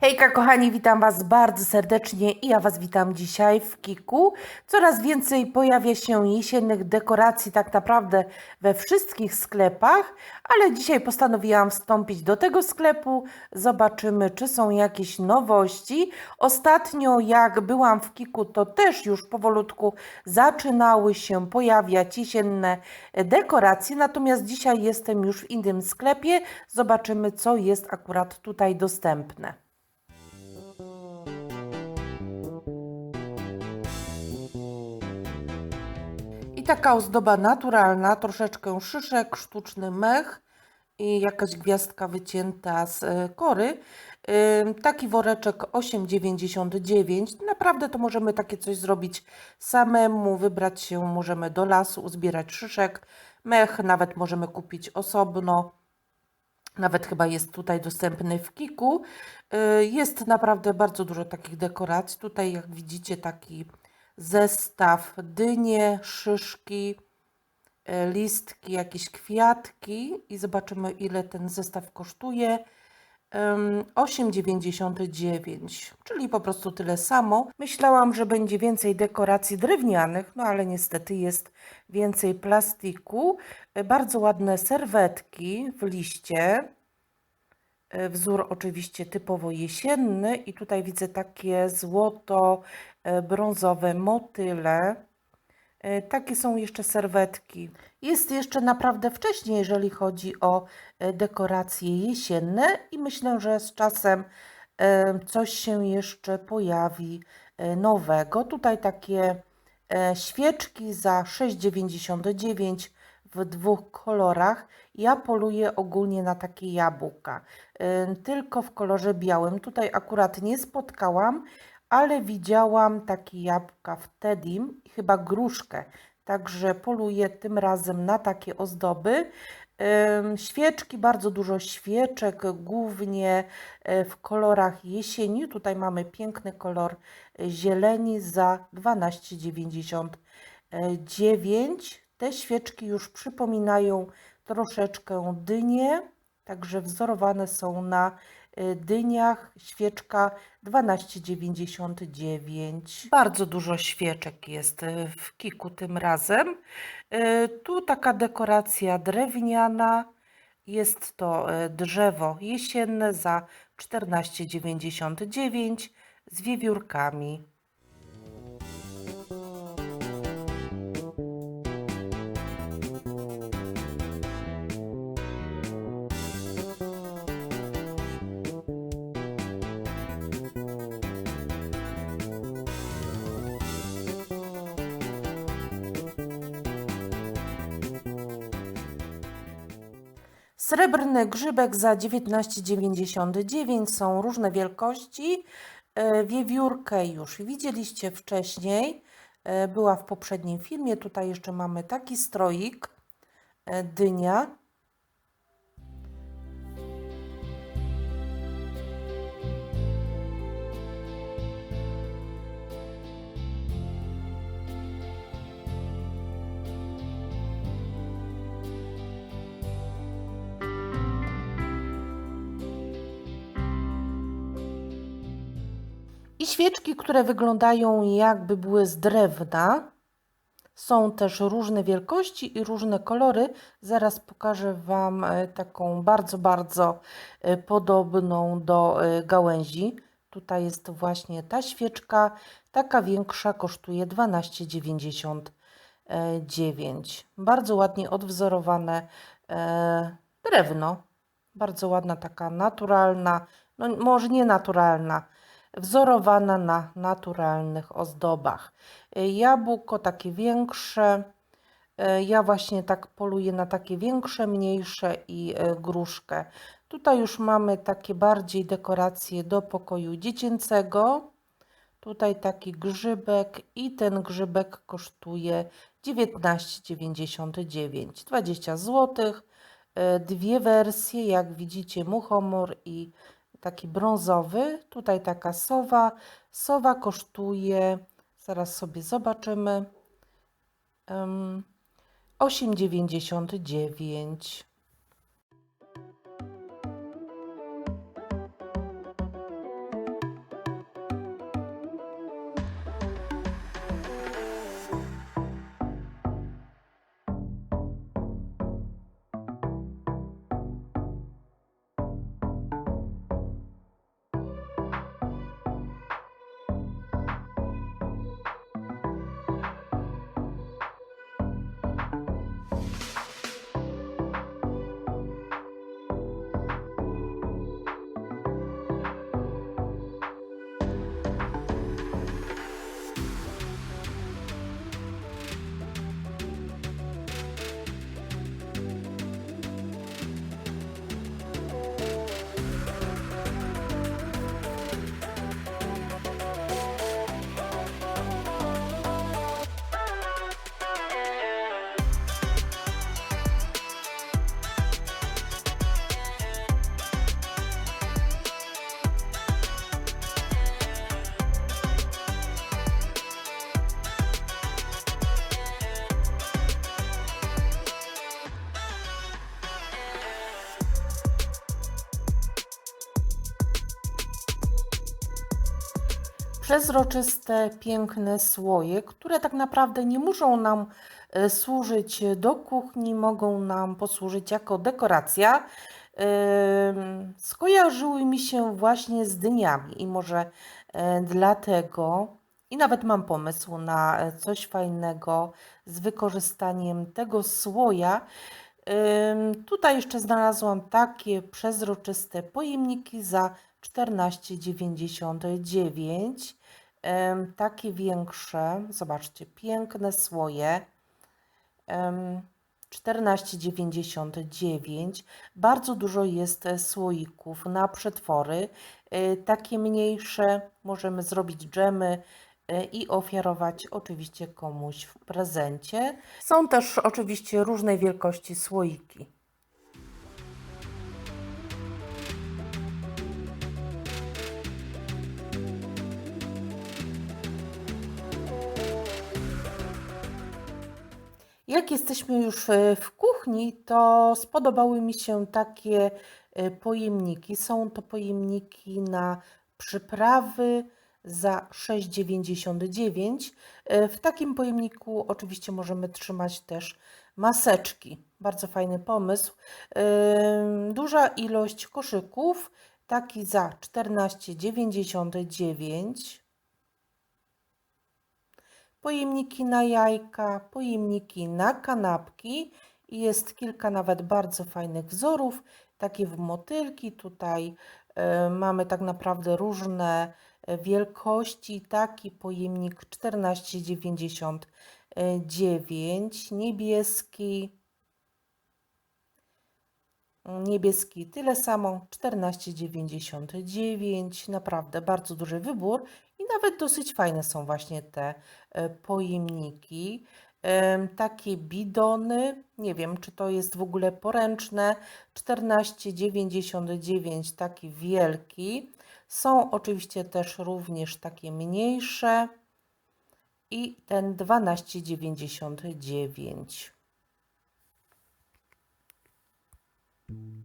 Hejka kochani, witam Was bardzo serdecznie i ja Was witam dzisiaj w Kiku. Coraz więcej pojawia się jesiennych dekoracji tak naprawdę we wszystkich sklepach, ale dzisiaj postanowiłam wstąpić do tego sklepu. Zobaczymy, czy są jakieś nowości. Ostatnio jak byłam w Kiku, to też już powolutku zaczynały się pojawiać jesienne dekoracje, natomiast dzisiaj jestem już w innym sklepie. Zobaczymy, co jest akurat tutaj dostępne. Taka ozdoba naturalna, troszeczkę szyszek, sztuczny mech i jakaś gwiazdka wycięta z e, kory. Taki woreczek 8,99. Naprawdę to możemy takie coś zrobić samemu, wybrać się możemy do lasu, uzbierać szyszek, mech, nawet możemy kupić osobno. Nawet chyba jest tutaj dostępny w Kiku. Y, Jest naprawdę bardzo dużo takich dekoracji. Tutaj, jak widzicie, taki zestaw dynie, szyszki, y, listki, jakieś kwiatki i zobaczymy, ile ten zestaw kosztuje. Ym, 8,99, czyli po prostu tyle samo. Myślałam, że będzie więcej dekoracji drewnianych, no ale niestety jest więcej plastiku. Y, Bardzo ładne serwetki w liście. E, Wzór oczywiście typowo jesienny i tutaj widzę takie złoto-brązowe motyle. E, Takie są jeszcze serwetki. Jest jeszcze naprawdę wcześnie, jeżeli chodzi o e, dekoracje jesienne i myślę, że z czasem e, coś się jeszcze pojawi e, nowego. Tutaj takie e, świeczki za 6,99 w dwóch kolorach. Ja poluję ogólnie na takie jabłka, tylko w kolorze białym. Tutaj akurat nie spotkałam, ale widziałam takie jabłka w Tedim, chyba gruszkę. Także poluję tym razem na takie ozdoby. Świeczki, bardzo dużo świeczek, głównie e, w kolorach jesieni. Tutaj mamy piękny kolor e, zieleni za 12,99. Te świeczki już przypominają troszeczkę dynie, także wzorowane są na y, dyniach. Świeczka 12,99. Bardzo dużo świeczek jest y, w Kiku tym razem. Y, Tu taka dekoracja drewniana. Jest to drzewo jesienne za 14,99 z wiewiórkami. Srebrny grzybek za 19,99 są różne wielkości. E, Wiewiórkę już widzieliście wcześniej, e, była w poprzednim filmie. Tutaj jeszcze mamy taki stroik, e, dynia. I świeczki, które wyglądają jakby były z drewna. Są też różne wielkości i różne kolory. Zaraz pokażę Wam e, taką bardzo, bardzo e, podobną do e, gałęzi. Tutaj jest właśnie ta świeczka. Taka większa kosztuje 12,99. Bardzo ładnie odwzorowane drewno. Bardzo ładna, taka naturalna, no może nie naturalna, wzorowana na naturalnych ozdobach. Y, Jabłko takie większe. y, Ja właśnie tak poluję na takie większe, mniejsze i y, gruszkę. Tutaj już mamy takie bardziej dekoracje do pokoju dziecięcego. Tutaj taki grzybek i ten grzybek kosztuje 19,99, 20 zł. Dwie wersje, jak widzicie, muchomor i taki brązowy. Tutaj taka sowa. Sowa kosztuje, zaraz sobie zobaczymy, przezroczyste, piękne słoje, które tak naprawdę nie muszą nam e, służyć do kuchni, mogą nam posłużyć jako dekoracja. Skojarzyły mi się właśnie z dyniami i może e, dlatego, i nawet mam pomysł na e, coś fajnego z wykorzystaniem tego słoja. Tutaj jeszcze znalazłam takie przezroczyste pojemniki za 14,99. Takie większe, zobaczcie, piękne słoje. 14,99. Bardzo dużo jest słoików na przetwory. E, takie mniejsze możemy zrobić dżemy e, i ofiarować oczywiście komuś w prezencie. Są też oczywiście różnej wielkości słoiki. Jak jesteśmy już e, w kuchni, to spodobały mi się takie e, pojemniki. Są to pojemniki na przyprawy za 6,99. E, w takim pojemniku oczywiście możemy trzymać też maseczki. Bardzo fajny pomysł. Duża ilość koszyków, taki za 14,99 pojemniki na jajka, pojemniki na kanapki i jest kilka nawet bardzo fajnych wzorów, takie w motylki. Tutaj e, mamy tak naprawdę różne e, wielkości. Taki pojemnik 14,99, niebieski, niebieski tyle samo 14,99. Naprawdę bardzo duży wybór nawet dosyć fajne są właśnie te e, pojemniki. Takie bidony, nie wiem czy to jest w ogóle poręczne, 14,99 taki wielki. Są oczywiście też również takie mniejsze i ten 12,99. Dum,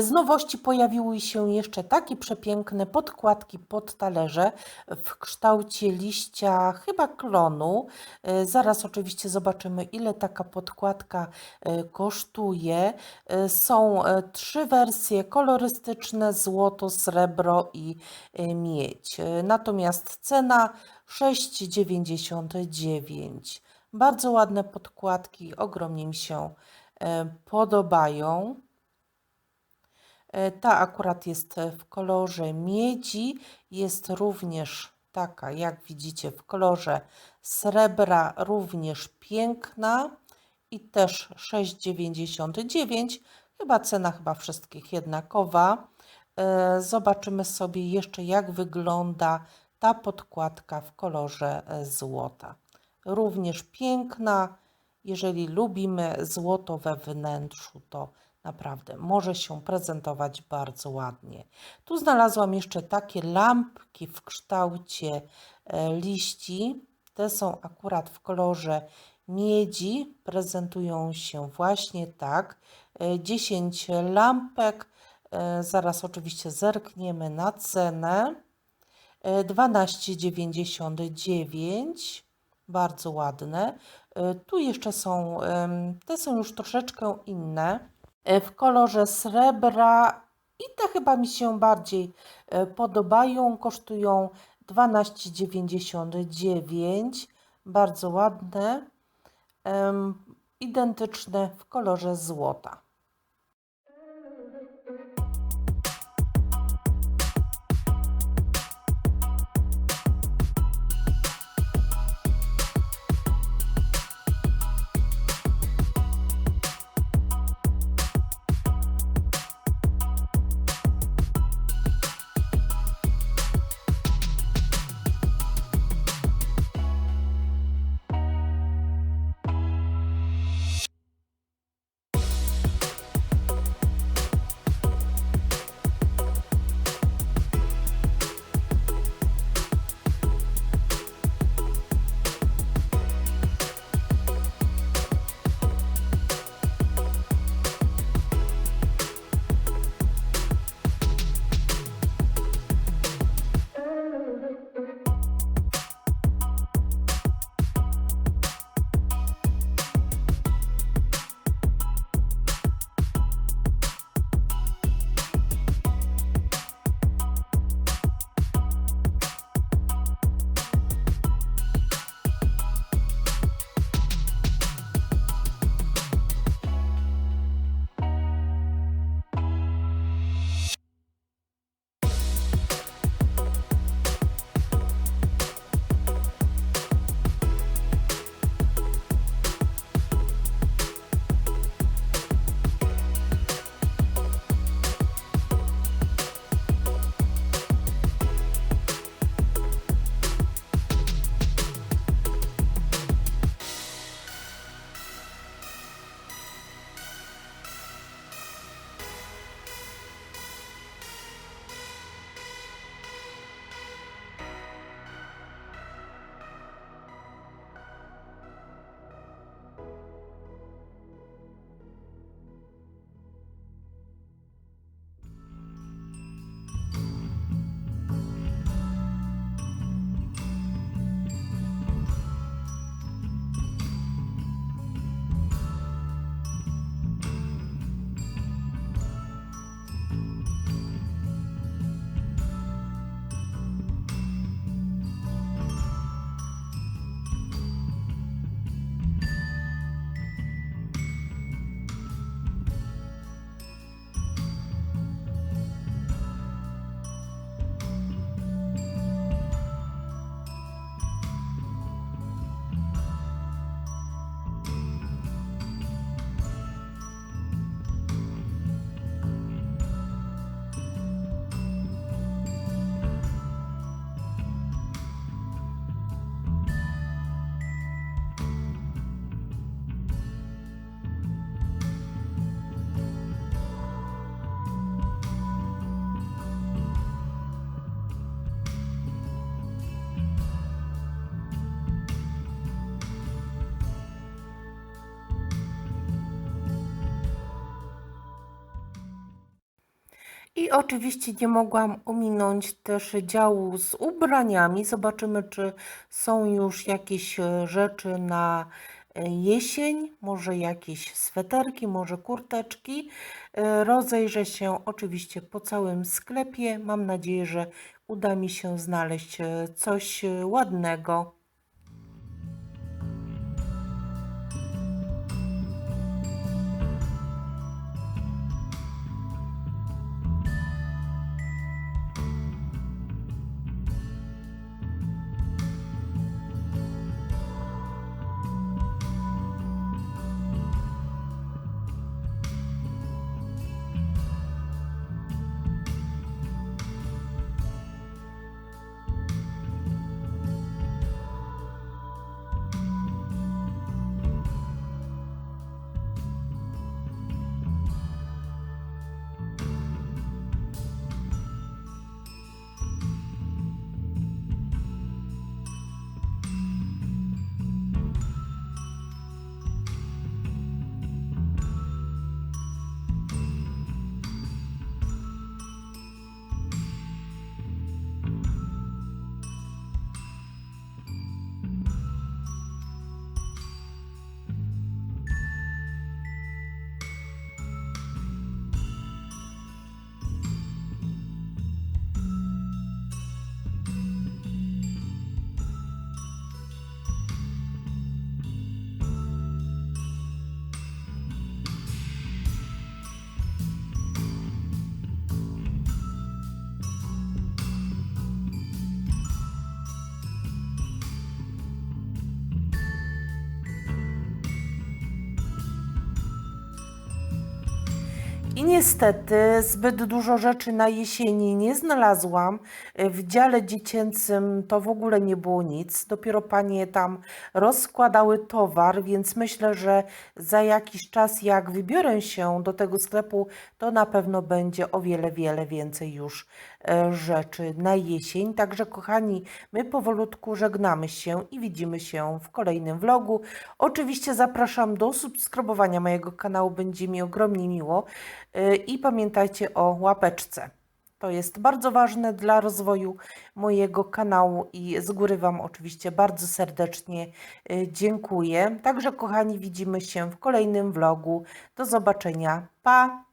Z nowości pojawiły się jeszcze takie przepiękne podkładki pod talerze w kształcie liścia chyba klonu. E, zaraz oczywiście zobaczymy ile taka podkładka e, kosztuje. E, są trzy wersje kolorystyczne, złoto, srebro i miedź. Natomiast cena 6,99. Bardzo ładne podkładki, ogromnie mi się podobają. E, ta akurat jest e, w kolorze miedzi, jest również taka jak widzicie w kolorze srebra, również piękna i też 6,99. Chyba cena chyba wszystkich jednakowa. E, zobaczymy sobie jeszcze jak wygląda ta podkładka w kolorze złota. Również piękna. Jeżeli lubimy złoto we wnętrzu, to Naprawdę, może się prezentować bardzo ładnie. Tu znalazłam jeszcze takie lampki w kształcie e, liści. Te są akurat w kolorze miedzi. Prezentują się właśnie tak. E, 10 lampek. E, zaraz oczywiście zerkniemy na cenę. 12,99. Bardzo ładne. Tu jeszcze są, te są już troszeczkę inne E, W kolorze srebra i te chyba mi się bardziej e, podobają. Kosztują 12,99. Bardzo ładne. Identyczne w kolorze złota. I oczywiście nie mogłam ominąć też działu z ubraniami. Zobaczymy, czy są już jakieś e, rzeczy na e, jesień, może jakieś sweterki, może kurteczki. E, Rozejrzę się oczywiście po całym sklepie. Mam nadzieję, że uda mi się znaleźć coś ładnego. Niestety zbyt dużo rzeczy na jesieni nie znalazłam. W dziale dziecięcym to w ogóle nie było nic. Dopiero panie tam rozkładały towar, więc myślę, że za jakiś czas, jak wybiorę się do tego sklepu, to na pewno będzie o wiele, wiele więcej już rzeczy na jesień. Także, kochani, my powolutku żegnamy się i widzimy się w kolejnym vlogu. Oczywiście zapraszam do subskrybowania mojego kanału, będzie mi ogromnie miło. Y, I pamiętajcie o łapeczce. To jest bardzo ważne dla rozwoju mojego kanału i z góry Wam oczywiście bardzo serdecznie y, dziękuję. Także, kochani, widzimy się w kolejnym vlogu. Do zobaczenia. Pa!